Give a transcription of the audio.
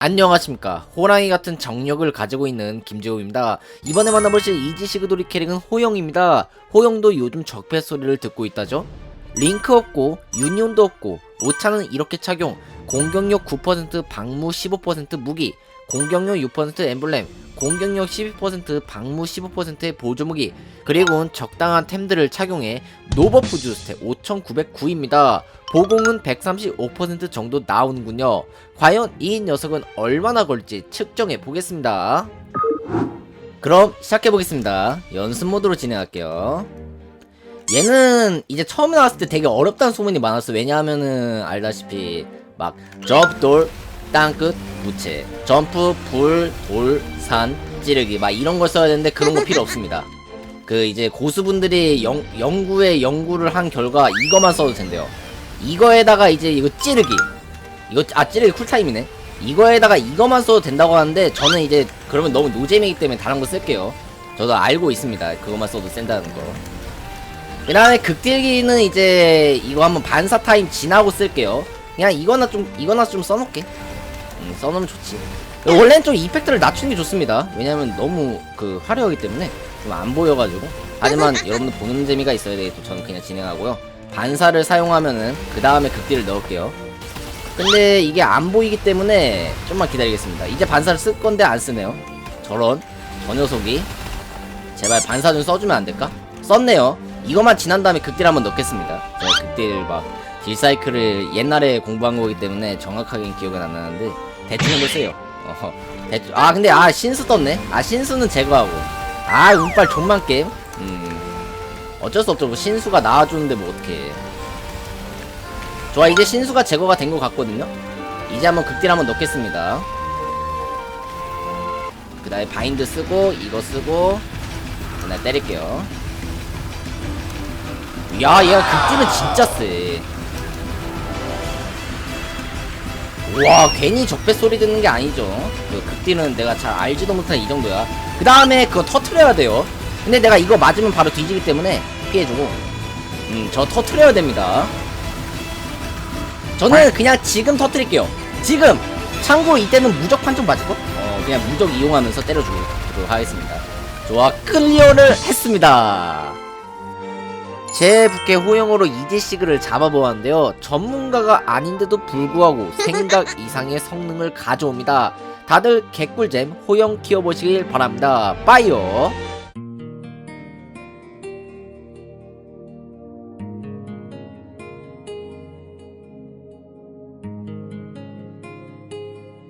안녕하십니까. 호랑이 같은 정력을 가지고 있는 김재호입니다. 이번에 만나보실 이지시그도리 캐릭은 호영입니다. 호영도 요즘 적폐 소리를 듣고 있다죠? 링크 없고 유니온도 없고 오차는 이렇게 착용. 공격력 9% 방무 15% 무기. 공격력 6% 엠블렘. 공격력 12% 방무 15%의 보조 무기. 그리고 적당한 템들을 착용해 노버프 주스탯 5909입니다 보공은 135% 정도 나오는군요 과연 이 녀석은 얼마나 걸지 측정해 보겠습니다. 그럼 시작해 보겠습니다. 연습 모드로 진행할게요. 얘는 이제 처음에 나왔을 때 되게 어렵다는 소문이 많았어. 왜냐하면은 알다시피 막 점프 돌 땅끝 무채 점프 불 돌 산 찌르기 막 이런 걸 써야 되는데 그런 거 필요 없습니다. 그 이제 고수분들이 연, 연구에 연구를 한 결과 이거만 써도 된대요. 이거에다가 이제 이거 찌르기. 이거 아 찌르기 쿨타임이네. 이거에다가 이거만 써도 된다고 하는데 저는 이제 그러면 너무 노잼이기 때문에 다른 거 쓸게요. 저도 알고 있습니다. 그거만 써도 센다는 거그 다음에 극딜기는 이제 이거 한번 반사 타임 지나고 쓸게요. 그냥 이거나 좀 이거나 좀 써놓게. 음, 써놓으면 좋지. 원래는 좀 이펙트를 낮추는 게 좋습니다. 왜냐면 너무 그 화려하기 때문에 좀 안 보여가지고. 하지만 여러분들 보는 재미가 있어야 또 저는 그냥 진행하고요 반사를 사용하면은 그 다음에 극딜을 넣을게요 근데 이게 안 보이기 때문에 좀만 기다리겠습니다. 이제 반사를 쓸 건데 안 쓰네요. 저런 저 녀석이 제발 반사 좀 써주면 안 될까? 썼네요. 이것만 지난 다음에 극딜 한번 넣겠습니다. 제가 극딜 막 딜사이클을 옛날에 공부한 거기 때문에 정확하게 기억은 안 나는데 대충 해보세요. 어허. 대충 아 근데 아 신수 떴네. 아 신수는 제거하고 아 운빨 존만 게임. 음 어쩔 수 없죠. 뭐 신수가 나와주는데 뭐 어떻게? 좋아 이제 신수가 제거가 된 것 같거든요. 이제 한번 극딜 한번 넣겠습니다. 그 다음에 바인드 쓰고 이거 쓰고 그 다음에 때릴게요. 야 얘가 극딜은 진짜 세 와 괜히 적배 소리 듣는 게 아니죠. 그 극딜은 내가 잘 알지도 못한 이 정도야. 그 다음에 그거 터트려야 돼요 근데 내가 이거 맞으면 바로 뒤지기 때문에 피해주고 음 저 터트려야 됩니다 저는 그냥 지금 터뜨릴게요. 지금! 참고 이때는 무적 판정 맞고 어, 그냥 무적 이용하면서 때려주도록 하겠습니다. 좋아, 클리어를 했습니다. 제 부캐 호영으로 이지시그를 잡아보았는데요. 전문가가 아닌데도 불구하고 생각 이상의 성능을 가져옵니다. 다들 개꿀잼 호영 키워보시길 바랍니다. 빠이요!